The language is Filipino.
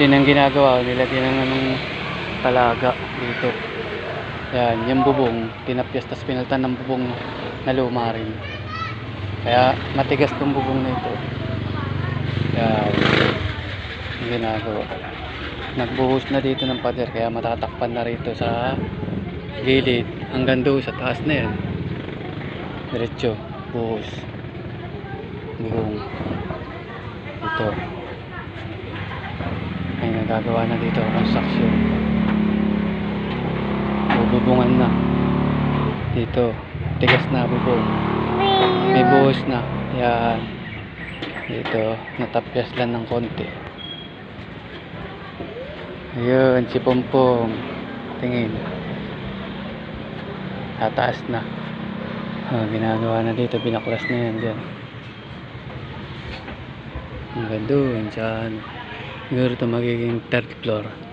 Ang ginagawa, nilagyan ng anong talaga dito. Yan, yung bubong, tinapyas, tapos pinaltan ng bubong na luma rin. Kaya matigas tong bubong na ito. Yan, yung ginagawa. Nagbuhos na dito ng pader, kaya matatakpan na rito sa gilid hanggang doon sa taas na yan. Diretso, buhos. Bubong. Ito. May nagagawa na dito construction. Bububungan na. Dito. Tigas na bubong. May buhos na. Yan. Dito. Natapyas lang ng konti. Ayun. Si Pompom. Tingin. Tataas na. Ah, ginagawa na dito. Binaklas na yan dyan. Hanggang doon sa ano. Siguro ito magiging third floor.